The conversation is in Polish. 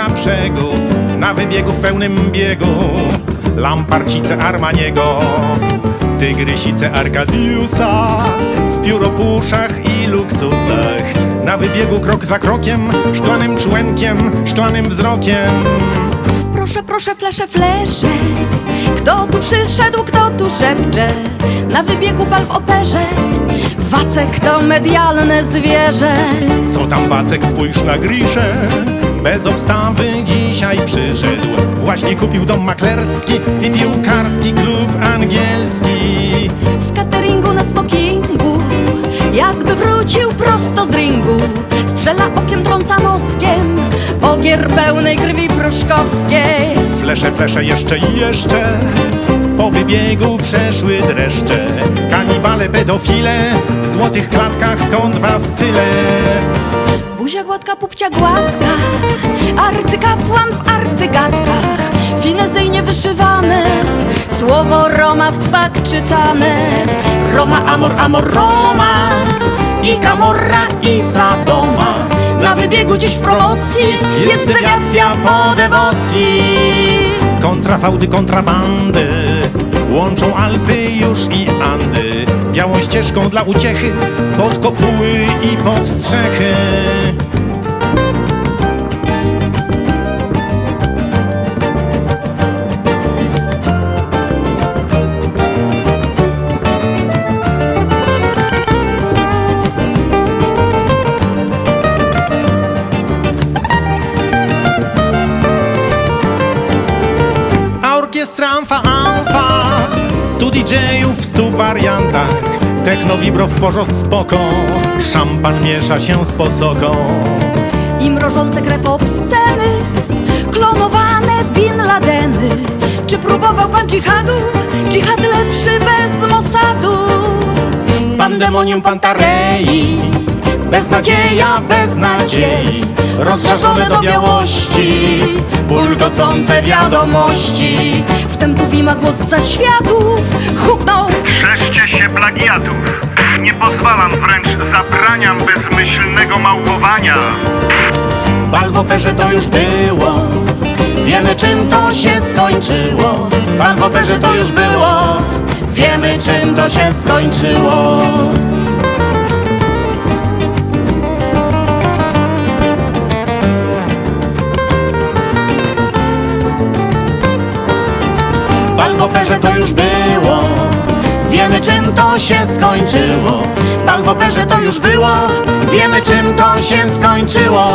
na brzegu Na wybiegu w pełnym biegu. Lamparcice Armaniego Tygrysice Arkadiusa W pióropuszach i luksusach. Na wybiegu krok za krokiem Szklanym człenkiem, szklanym wzrokiem. Proszę, proszę, flesze, flesze. Kto tu przyszedł, kto tu szepcze? Na wybiegu bal w operze Wacek to medialne zwierzę. Co tam Wacek, spójrz na Griszę Bez obstawy dzisiaj przyszedł. Właśnie kupił dom maklerski I piłkarski klub angielski. W cateringu na smokingu Jakby wrócił prosto z ringu. Strzela okiem, trąca noskiem Ogier pełnej krwi pruszkowskiej. Flesze, flesze, jeszcze i jeszcze Po wybiegu przeszły dreszcze. Kanibale, pedofile W złotych klatkach skąd was tyle? Buzia gładka, pupcia gładka Arcykapłan w arcygadkach Finezyjnie wyszywane Słowo Roma w spak czytane. Roma, amor, amor, Roma I Camorra, i Sadoma Na wybiegu dziś w promocji Jest dewiacja po dewocji Kontrafałdy, kontrabandy. Łączą Alpy już i Andy. Białą ścieżką dla uciechy Pod kopuły i pod strzechy amfa, amfa. Stu DJ-ów w stu wariantach. Techno, vibro w spoko. Szampan miesza się z posoką. I mrożące krew obsceny Klonowane Bin Ladeny. Czy próbował pan dżihadu? Dżihad lepszy bez Mossadu. Pandemonium Pantarei Beznadzieja, bez nadziei Rozżarzone do białości Bulgocące wiadomości. Wtem tu wima głos za światów Huknął Strzeżcie się plagiatów. Nie pozwalam, wręcz zabraniam bezmyślnego małpowania. Bal w operze to już było. Wiemy czym to się skończyło. Bal w operze to już było. Wiemy czym to się skończyło Bal w operze to już było. Wiemy czym to się skończyło. Bal w operze to już było. Wiemy czym to się skończyło